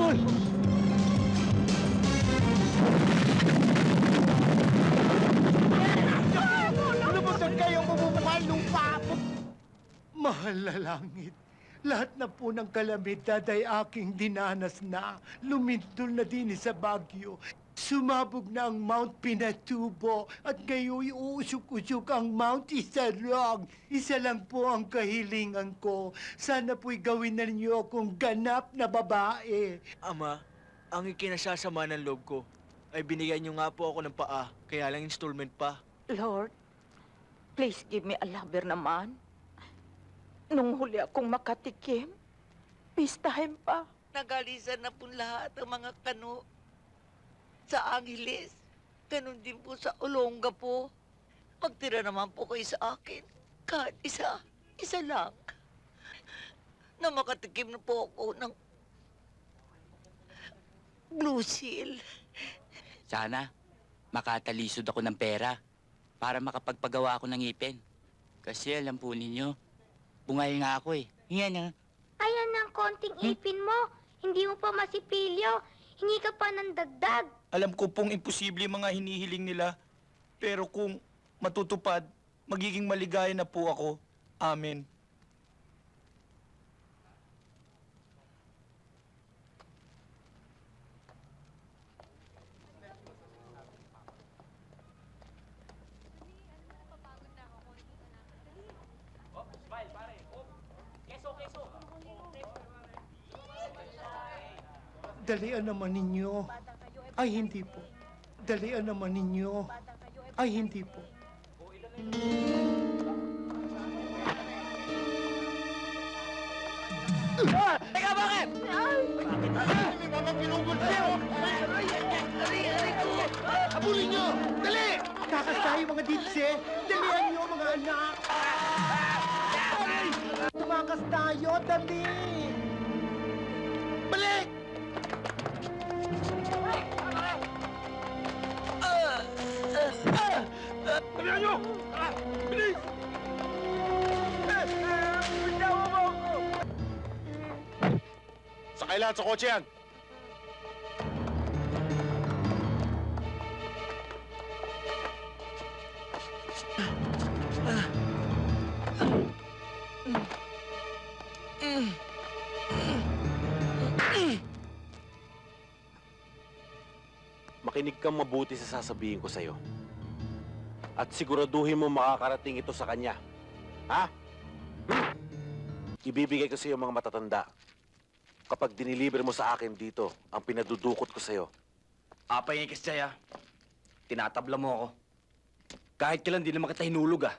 Uy! Lumusan kayong bumubukal lupa! Mahal na langit, lahat na po ng kalamidad ay aking dinanas na. Lumindol na din sa Baguio. Sumabog na ang Mount Pinatubo at ngayon uusok-usok ang Mount Isarog. Isa lang po ang kahilingan ko. Sana po'y gawin na ninyo akong ganap na babae. Ama, ang ikinasasama ng loob ko ay binigyan niyo nga po ako ng paa, kaya lang installment pa. Lord, please give me a lover naman. Nung huli akong makatikim, pistahin pa. Nagalisan na po lahat ang mga kano sa Angeles. Ganon din po sa Olonga po. Magtira naman po kayo sa akin. Kahit isa, isa lang. Na makatikim na po ako ng Blue Seal. Sana, makatalisod ako ng pera para makapagpagawa ako ng ngipin. Kasi alam po ninyo, bungay nga ako eh. Hinga na. Ayan ang konting ipin mo. Hindi mo pa masipilyo. Hingi ka pa ng dagdag. Alam ko pong imposible mga hinihiling nila. Pero kung matutupad, magiging maligaya na po ako. Amen. Dalian naman ninyo. Ay, hindi po. Dalian naman ninyo. Ay, hindi po. Teka, bakit? Habulin nyo! Dali! Kakasay mga dipse! Dalian nyo mga anak! Ay! Tumakas tayo! Dali! Dalihan nyo! Bilis! Sakay lahat sa kotse yan. Makinig kang mabuti sa sasabihin ko sa'yo. At siguraduhin mo makakarating ito sa kanya. Ha? Ibibigay ko sa'yo mga matatanda kapag diniliver mo sa akin dito ang pinadudukot ko sa'yo. Apay nga kasi ah. Tinatabla mo ako. Kahit kailan di naman kita hinulog ah.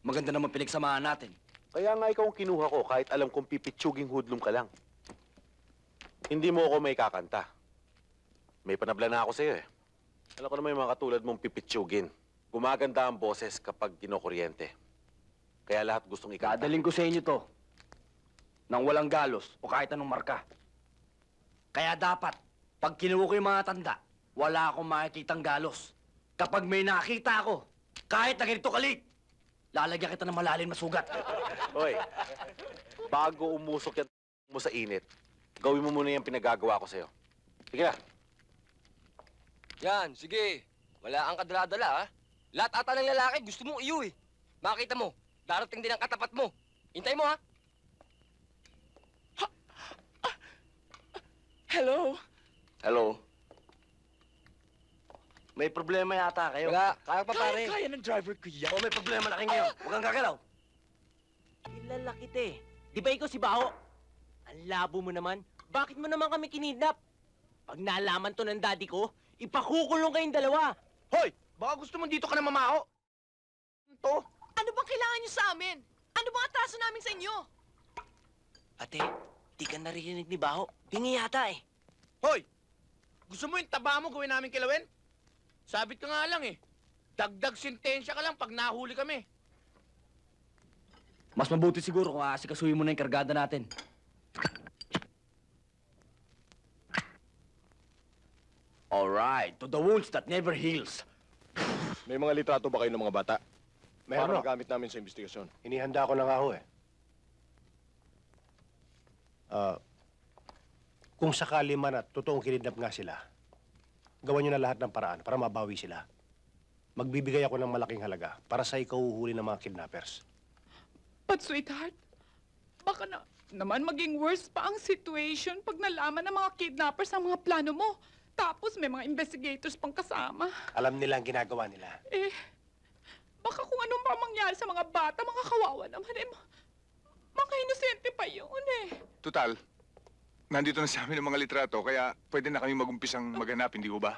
Maganda naman pinagsamahan natin. Kaya nga ikaw ang kinuha ko kahit alam kong pipitsuging hudlum ka lang. Hindi mo ako may kakanta. May panabla na ako sa'yo eh. Alam ko naman yung mga katulad mong pipitsugin. Gumaganda ang boses kapag kinokuryente. Kaya lahat gustong ikanta. Dadaling ko sa inyo to. Nang walang galos o kahit anong marka. Kaya dapat, pag kinuha ko yung mga tanda, wala akong makikitang galos. Kapag may nakita ako, kahit na ganito kalit, lalagyan kita ng malalim na sugat. Hoy, bago umusok yan mo sa init, gawin mo muna yung pinagagawa ko sa'yo. Sige na. Yan, sige. Wala kang kadala-dala, ha? Lahat ata ng lalaki gusto mong iyo, eh. Makita mo, darating din ang katapat mo. Hintay mo, ha? Hello? Hello? May problema yata kayo. Wala, kaya pa pare. Kaya, kaya ng driver ko yan. O may problema na kayo ngayon. Huwag kang gagalaw. Kilala kita eh. Di ba ikaw si Baho? Ang labo mo naman. Bakit mo naman kami kinidnap? Pag nalaman to ng daddy ko, ipakukulong kayong dalawa. Hoy! Baka gusto mo dito ka na mamaho? To? Ano bang kailangan niyo sa amin? Ano bang atraso namin sa inyo? Ate, di ka narinig ni Baho. Bingi yata eh. Hoy! Gusto mo yung taba mo gawin namin kilawin? Sabit ka nga lang eh. Dagdag sentensya ka lang pag nahuli kami. Mas mabuti siguro kung aasikasuhin mo na yung kargada natin. Alright, to the wounds that never heals. May mga litrato ba kayo ng mga bata? Meron. Para magamit namin sa investigasyon. Inihanda ko na nga ho eh. Ah, Kung sakali man at totoong kinidnap nga sila, gawan nyo na lahat ng paraan para mabawi sila. Magbibigay ako ng malaking halaga para sa ikaw uhuli ng mga kidnappers. But sweetheart, baka na naman maging worse pa ang situation pag nalaman ng mga kidnappers ang mga plano mo. Tapos may mga investigators pang kasama. Alam nila ang ginagawa nila. Eh, baka kung anong pa mangyari sa mga bata, mga kawawa naman eh. ma- Mga inosente pa yun eh. Total, nandito na sa amin ang mga litrato, kaya pwede na kami magumpisang maghanap, hindi ko ba?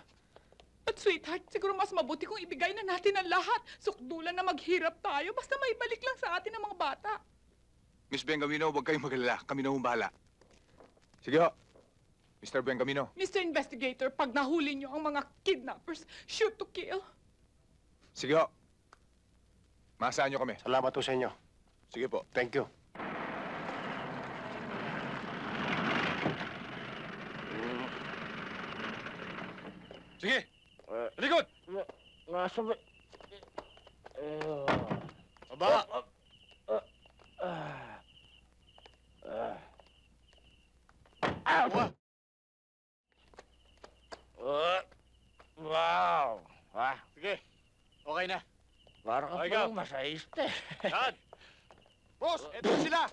But sweetheart, siguro mas mabuti kung ibigay na natin ang lahat. Sukdulan na maghirap tayo, basta may balik lang sa atin ang mga bata. Miss Bengamino, huwag kayong magalala. Kami na humbala. Sige ho. Mr. Bengamino. Mr. Investigator, pag nahuli niyo ang mga kidnappers, shoot to kill. Sige ho. Maasahan niyo kami. Salamat po sa inyo. Sige po. Thank you. Sige! Likod! Nasa ba... Baba! wow! Ha? Sige. Okay na. Parang ka Okay, palang go. masahiste. Yan! Boss, eto sila!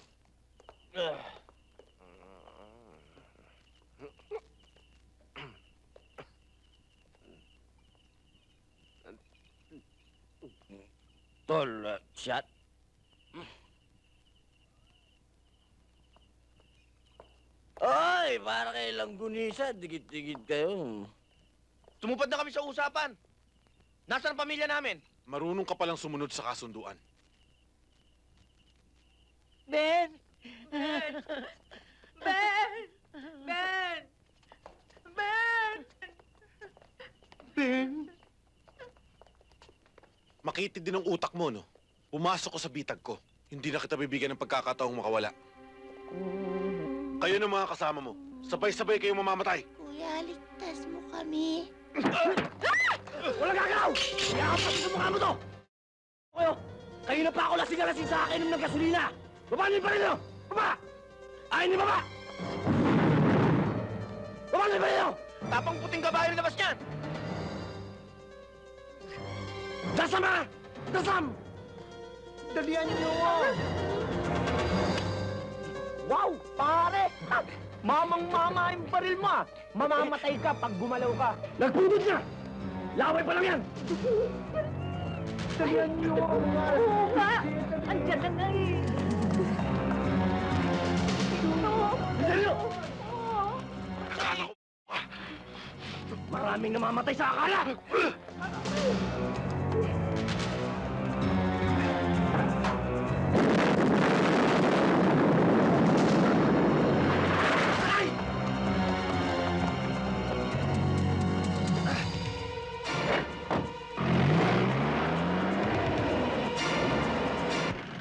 Tol, uh, shot. Ay, para kay Langgunisa, digit-digit kayo. Tumupad na kami sa usapan. Nasaan ang pamilya namin? Marunong ka palang sumunod sa kasunduan. Ben! Ben! Ben! Ben! Ben! Ben, Makitid din ang utak mo, no? Pumasok ko sa bitag ko. Hindi na kita bibigyan ng pagkakataong makawala. Kayo ng mga kasama mo. Sabay-sabay kayong mamamatay. Kuya, ligtas mo kami. Wala gagalaw! Yakap sa mukha mo to! Kayo! Kayo na pa ako lasing-lasing sa akin ng gasolina! Baba niyo pa rin nyo! Baba! Ayaw niyo baba! Baba niyo pa rin nyo! Tapang puting kabayo labas niyan. Dasam ha! Dasam! dalian niyo! Wow! Pare! Mamang-mama yung baril mo ah! Mamamatay ka pag gumalaw ka! Nagpudod na! Laway pa lang yan! Dalian niyo! Oo nga! Andiyan na nga eh! Nyo! Maraming namamatay sa akala!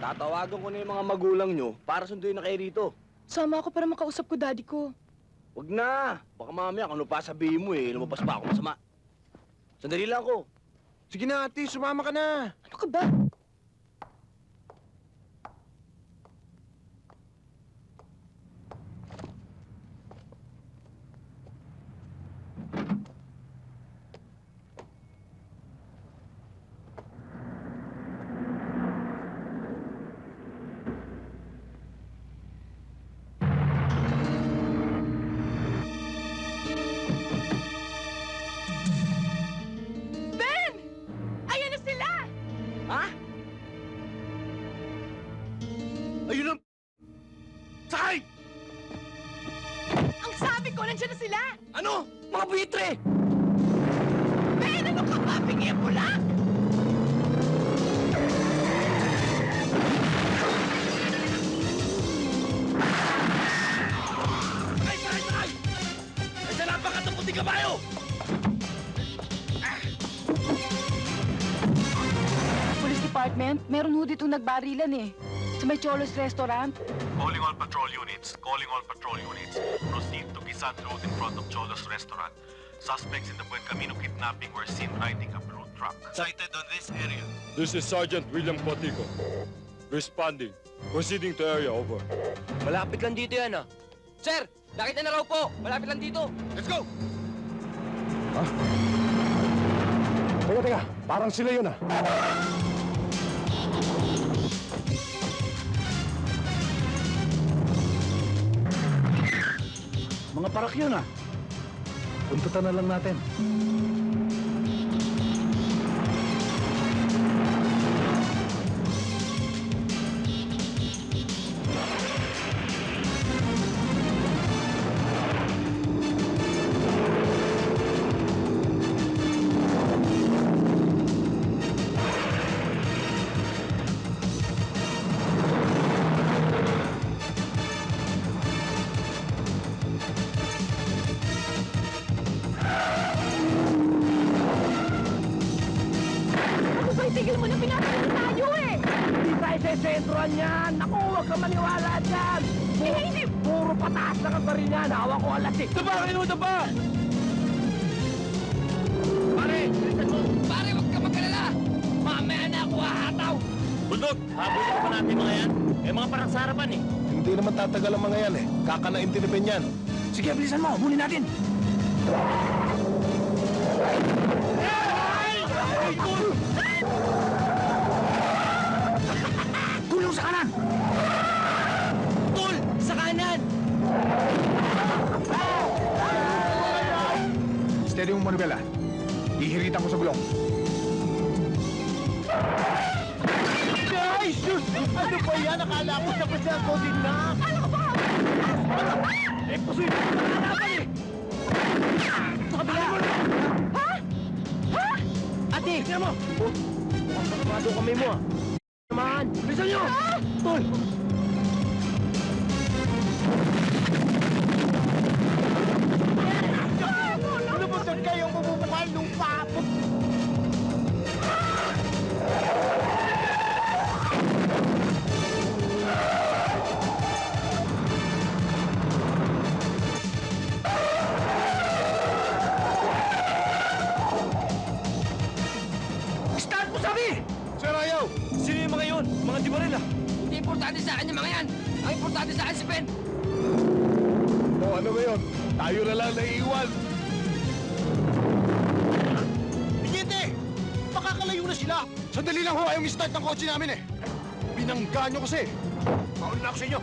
Tatawagan ko na yung mga magulang nyo para sunduin na kayo rito. Sama ako para makausap ko daddy ko. Huwag na! Baka mamaya kung ano pa sabihin mo eh, lumabas pa ako masama. Sandali lang ako. Sige na ate, sumama ka na. Ano ka ba? Buitre! Ben, ano ka ba? Bigyan mo lang! Sakay, sakay, sakay! Ay, sa napakataputing kabayo! Police Department, meron ho dito nagbarilan eh. Sa may Cholos Restaurant. Calling all patrol units. Calling all patrol units. Proceed to Kisan Road in front of Cholos Restaurant. Suspects in the Buen Camino kidnapping were seen riding a fruit truck. Sighted on this area. This is Sergeant William Potico. Responding. Proceeding to area, over. Malapit lang dito yan ah. Sir, Nakita na raw po. Malapit lang dito. Let's go! Teka, teka. Parang sila yun ah. Mga parak yun ah. Puntutan na lang natin. Pataas lang ang baril yan! Hawak ko alas eh! Daba kayo, daba! Pare, bilisan mo. Pare, huwag ka magkalala. Mamaya na ako hahataw. Bulldog, habulin pa natin mga yan. Eh, mga parang sa harapan eh. Hindi naman tatagal ang mga yan eh. Kakanaintinipin yan. Sige, bilisan mo. Habulin natin. Gulong Mo, Manuela. Ihiritan ko sa gulong. Ay, sus! Ano ba yan? Akala ko tapos na ako din na. Eh, pusoy mo sa kalaban eh! Sa kabila! Ha? Ha? Ate! Tingnan mo! Oh, pasmado kamay mo ah. Naman! Bilisan nyo! Tol! Bumumukha lupa. Start Sila. Sandali lang ho, ayaw start ng kotse namin eh. Binangga nyo kasi. Mauna na ako sa inyo.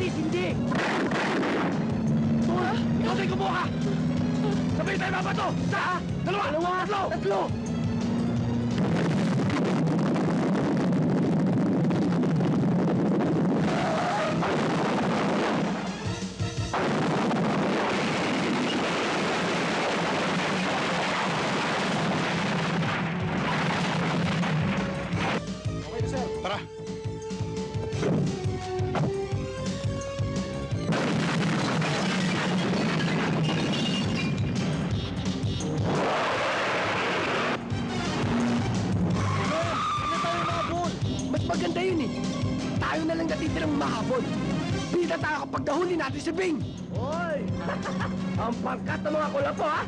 Atis, hindi! Tol, ikaw tayo kumuha! Sabay tayo mabato! Sa? Dalawa! Dalawa! Tatlo! Tatlo! Mahabol. Bida tayo kapag nahuli natin si Bing. Hoy! Ang pangkat ng mga kulapo ha?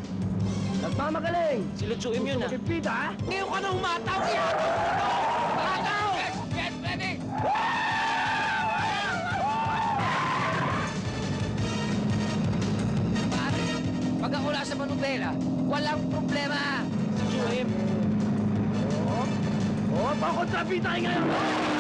Nagmamagaling. Silutsuin yun ah. Gusto mo bida ha? Ngayon ka na humataw yan! Humataw! Yes, yes, ready. Pare, pag ako nasa Manubela, walang problema. Silutsuin. Oh, oh pakontrabita kayo ngayon!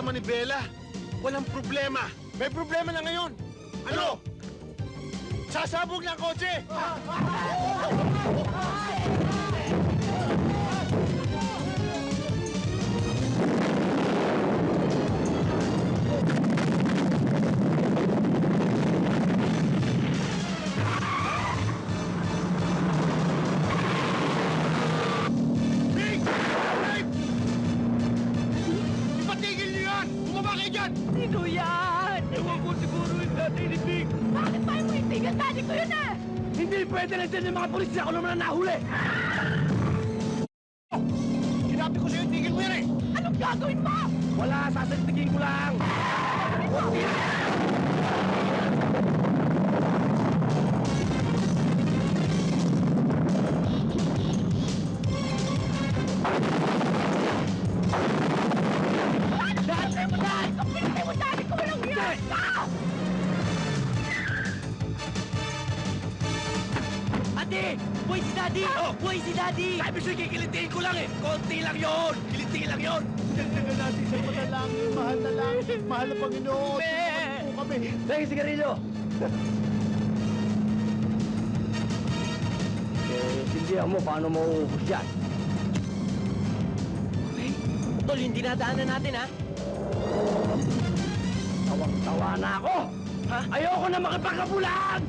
Sa Manibela, walang problema. May problema na ngayon. Ano? Sasabog na ang kotse! yung mga pulis ako naman ang nahuli! Sinabi ko sa'yo, tigil mo yan eh! Anong gagawin mo? Wala, sasantigin ko lang! Daddy Dagdagan natin sa panalangin, mahal na langit, mahal na Panginoon. Tulungan mo po kami. Thank you, sigarilyo! eh, sindihan mo paano mauubos yan. Tol, yung dinadaanan natin, ha? Tawang-tawa na ako! Ha? Ayoko na makipagkabulaan!